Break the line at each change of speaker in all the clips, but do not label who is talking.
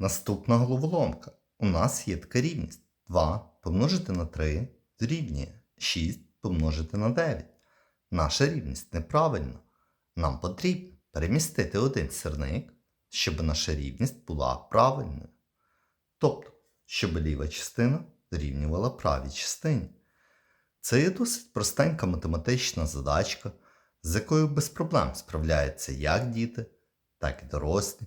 Наступна головоломка. У нас є така рівність. 2 помножити на 3 дорівнює 6 помножити на 9. Наша рівність неправильна. Нам потрібно перемістити один сірник, щоб наша рівність була правильною. Тобто, щоб ліва частина дорівнювала правій частині. Це є досить простенька математична задачка, з якою без проблем справляються як діти, так і дорослі.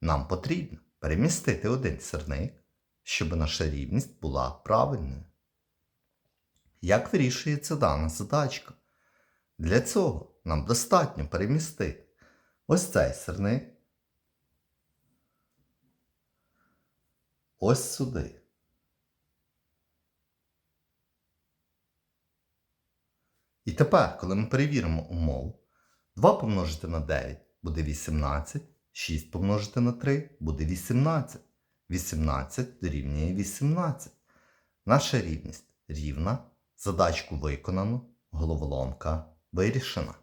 Нам потрібно перемістити один сірник, щоб наша рівність була правильною. Як вирішується дана задачка? Для цього нам достатньо перемістити ось цей сирник ось сюди. І тепер, коли ми перевіримо умову, 2 помножити на 9 буде 18, 6 помножити на 3 буде 18. 18 дорівнює 18. Наша рівність рівна. Задачку виконано, головоломка вирішена.